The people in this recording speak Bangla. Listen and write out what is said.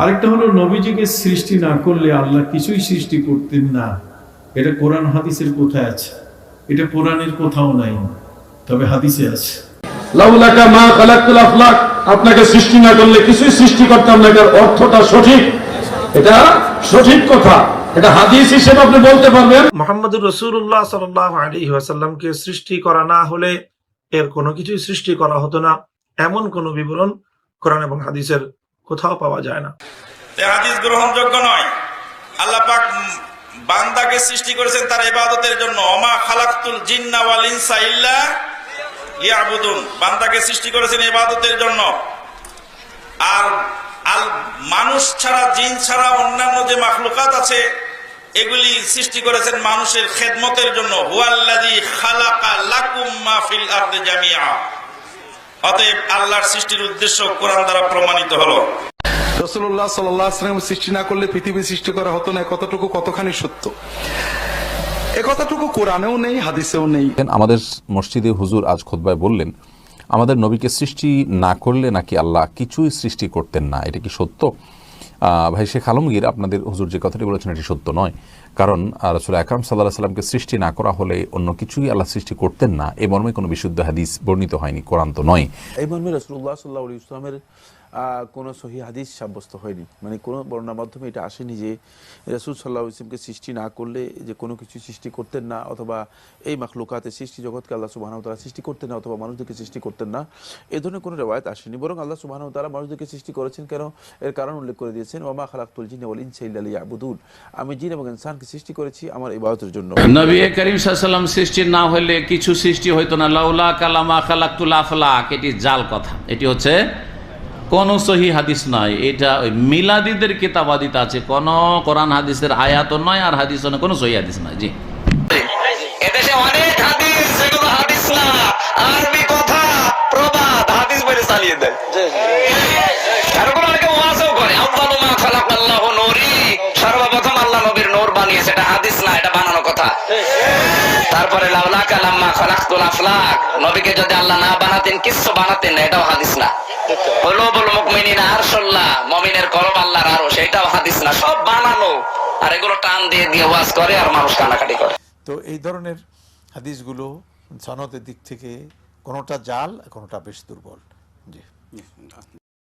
আরেকটা হলো নবীজিকে সৃষ্টি না করলে আল্লাহ কিছুই সৃষ্টি করতেন না। এটা কোরআন হাদিসের কোথায় আছে? এটা কোরআনের কোথাও নাই তবে হাদিসে আছে। লাউলাকা মা আফলাক আপনাকে সৃষ্টি না করলে কিছুই সৃষ্টি করতাম না এটার অর্থটা সঠিক? এটা সঠিক কথা। এটা হাদিস হিসেবে আপনি বলতে পারবেন। মোহাম্মদুর ওয়াসাল্লামকে সৃষ্টি করা না হলে এর কোনো কিছুই সৃষ্টি করা হতো না। এমন কোনো বিবরণ কোরআন এবং হাদিসের কোথাও পাওয়া যায় না। হাদিস গ্রহণযোগ্য নয়। আল্লাহ পাক বান্দাকে সৃষ্টি করেছেন তার ইবাদতের জন্য। অমা খালাকতুল জিন্না ওয়াল ইনসা ইল্লা ইয়াবুদুন বান্দাকে সৃষ্টি করেছেন ইবাদতের জন্য। আর আল মানুষ ছাড়া, জিন ছাড়া অন্যান্য যে মাখলুকাত আছে, এগুলি সৃষ্টি করেছেন মানুষের খেদমতের জন্য। হুয়াল্লাযী খালাকা লাকুম মা ফিল আরদি অতএব আল্লাহর সৃষ্টির উদ্দেশ্য কোরআন দ্বারা প্রমাণিত হলো। রসুল্লাহ সাল্লাম সৃষ্টি না করলে পৃথিবী সৃষ্টি করা হতো না এ কতটুকু কতখানি সত্য? একথাটুকু কথাটুকু কোরআনেও নেই হাদিসেও নেই। আমাদের মসজিদে হুজুর আজ খোদবায় বললেন আমাদের নবীকে সৃষ্টি না করলে নাকি আল্লাহ কিছুই সৃষ্টি করতেন না এটা কি সত্য? ভাই শেখ আলমগীর আপনাদের হুজুর যে কথাটি বলেছেন এটি সত্য নয়। কারণ রসুল আকরাম সাল্লাহ সাল্লামকে সৃষ্টি না করা হলে অন্য কিছুই আল্লাহ সৃষ্টি করতেন না। এ মর্মে কোনো বিশুদ্ধ হাদিস বর্ণিত হয়নি, কোরআন তো নয়। এই মর্মে রসুল্লাহ সাল্লাহ ইসলামের কোনো সহি হাদিস সাব্যস্ত হয়নি। মানে কোনো বর্ণার মাধ্যমে এটা আসেনি যে রসুল সাল্লাহ ইসলামকে সৃষ্টি না করলে যে কোনো কিছু সৃষ্টি করতেন না, অথবা এই মাখলুকাতে সৃষ্টি জগৎকে আল্লাহ সুবাহ তারা সৃষ্টি করতেন না, অথবা মানুষদেরকে সৃষ্টি করতেন না, এ ধরনের কোনো রেওয়ায়ত আসেনি। বরং আল্লাহ সুবাহ তারা মানুষদেরকে সৃষ্টি করেছেন কেন? এর কারণ উল্লেখ করে দিয়েছেন ওমা খালাকুল জিন ওয়াল ইনসা ইল্লা লিয়াবুদুন। আমি জিন এবং ইনসানকে সৃষ্টি করেছি আমার ইবাদতের জন্য। নবী করিম সাল্লাম সৃষ্টি না হলে কিছু সৃষ্টি হইতো না। লাউলা কালামা খালাকুল আফলাক এটি জাল কথা। এটি হচ্ছে কোন সহি হাদিস নয় এটা ওই মিলাদিদের কিতাবাদিতে আছে। কোন কোরআন হাদিসের আয়াত নয় আর হাদিস নয় কোনো সহি হাদিস নয়। জি। এদেশে অনেক হাদিস যেগুলো হাদিস না আরবি কথা প্রবাদ হাদিস বলে চালিয়ে দেয় তারপর অনেকে ওয়াজও করে। আব্বালু মা খালাক আল্লাহ নূরি। সর্বপ্রথম আল্লাহ নবীর নূর বানিয়েছে। এটা হাদিস না এটা বানানো কথা। তারপরে আফলাক। নবীকে যদি আল্লাহ না বানাতেন কিচ্ছু বানাতেন না এটাও হাদিস না। হলো বল মুকমিনিন আরশাল্লাহ মুমিনের কলব আল্লাহর আরশ এটাও হাদিস না। সব বানানো। আর এগুলো টান দিয়ে দিয়ে ওয়াজ করে আর মানুষ কানাকাটি করে। তো এই ধরনের হাদিসগুলো সনদের দিক থেকে কোনোটা জাল কোনোটা বেশ দুর্বল। জি।